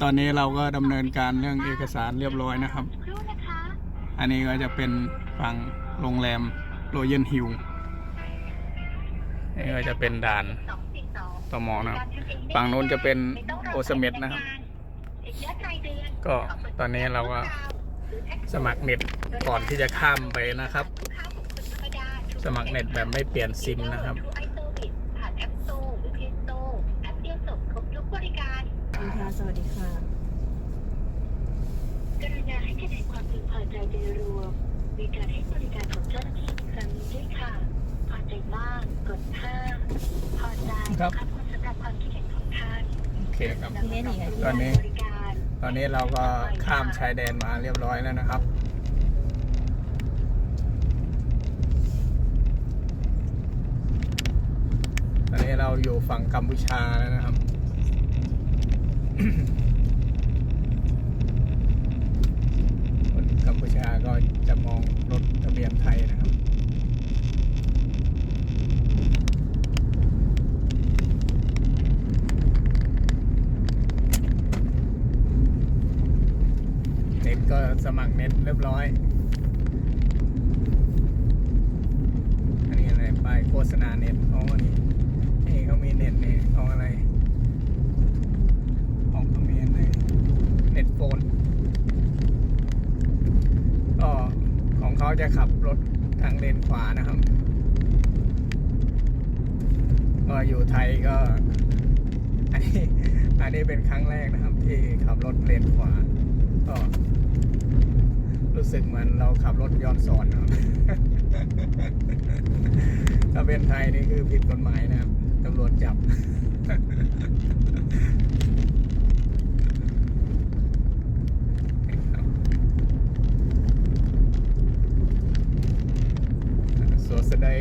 ตอนนี้เราก็ดำเนินการเรื่องเอกสารเรียบร้อยนะครับครู่นะคะอันนี้ก็จะเป็นฝั่งโรงแรมโรเยนฮิลนี่ก็จะเป็นด่านสองสี่สองตมนะครับ ฝั่งนู้นจะเป็นโอสเม็ดนะครับ ก็ตอนนี้เราก็สมัครเน็ตก่อนที่จะข้ามไปนะครับ สมัครเน็ตแบบไม่เปลี่ยนซิมนะครับ ผ่านแอปโซหรือเพจโซแอปเดียวจบครบทุกบริการ ค่ะสวัสดีค่ะ กรุณาให้คะแนนความพึงพอ ใจโดยรวมในการให้บริการของเจ้าหน้าที่ในครั้งนี้ด้วยค่ะ พอใจมากกด5พอใจครับขอบคุณสำหรับความคิดเห็นของท่านโอเคครับพี่เล่นอีกไงตอนนี้ บริการตอนนี้เราก็ข้ามชายแดนมาเรียบร้อยแล้วนะครับ ตอนนี้เราอยู่ฝั่งกัมพูชาแล้วนะครับ คนกัมพูชาก็จะมองรถทะเบียนไทยนะครับ เน็ต ก็สมัครเน็ตเรียบร้อย อันนี้อะไรป้ายโฆษณาเน็ตของอันนี้นี่เขามีเน็ตนี่ของอะไร ของเขมีอะไรเน็ตโฟนก็ของเขาจะขับรถทางเลนขวานะครับ ก็อยู่ไทยก็ อันนี้อันนี้เป็นครั้งแรกนะครับที่ขับรถเลนขวาก็ สึกเหมือนเราขับรถย้อนสอนนะครับ ถ้าเป็นไทยนี่คือผิดกฎหมายนะครับตำรวจจับสวสดย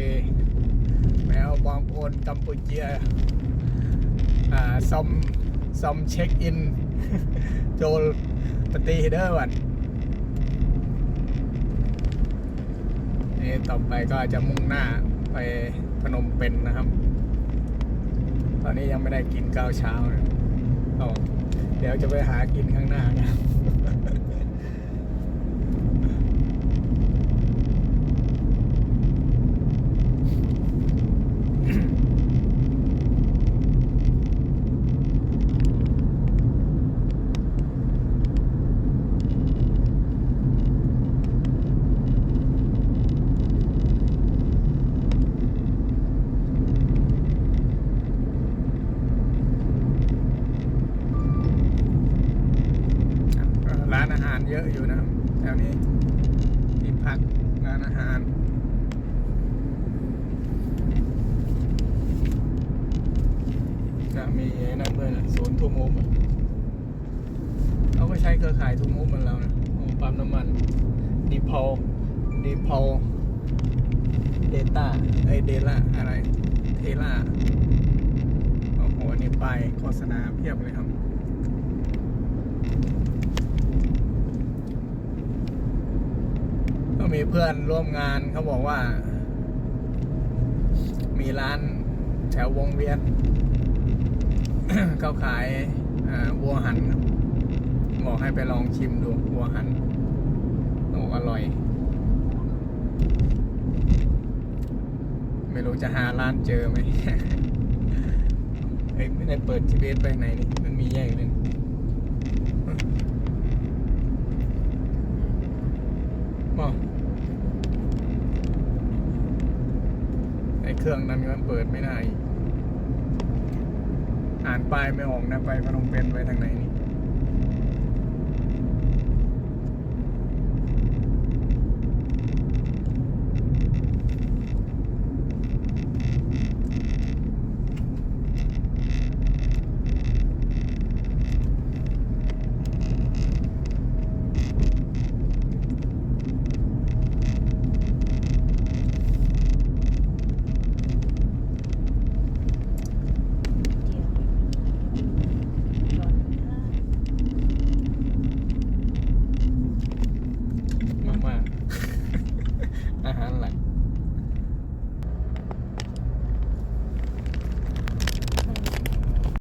แมวบองโอนกัมพูเชียอ่าซอมซอมเช็คอิน โจลปฏิเดอร์วัน นี่ต่อไปก็จะมุ่งหน้าไปพนมเปญนนะครับ ตอนนี้ยังไม่ได้กินข้าวเช้านะเดี๋ยวจะไปหากินข้างหน้านะครับ ร้านอาหาร เยอะอยู่นะแถวนี้ที่พักร้านอาหารจะมีไอ้นั่นด้วยนะศูนย์ทูมูฟเขาก็ใช้เครือข่ายทูมูฟเหมือนเรานะของปั๊มน้ำมันดีพอลดีพอลเดต้าไอเดล่าอะไรเทล่าโอ้โหนี่ไปโฆษณาเพียบเลยครับ มีเพื่อนร่วมงานเขาบอกว่า มีร้านแถววงเวียนเขาขายวัวหันบอกให้ไปลองชิมดูวัวหันโอ้อร่อย ไม่รู้จะหาร้านเจอไหมเฮ้ยไม่ได้เปิด GPS ไปไหนนี่มันมีแยกเลยอ๋อไอเค รื่องนั้นมันเปิดไม่ได้ อ่านป้ายไม่ออกนะไปพนมเปญไปทางไหนนี่ อา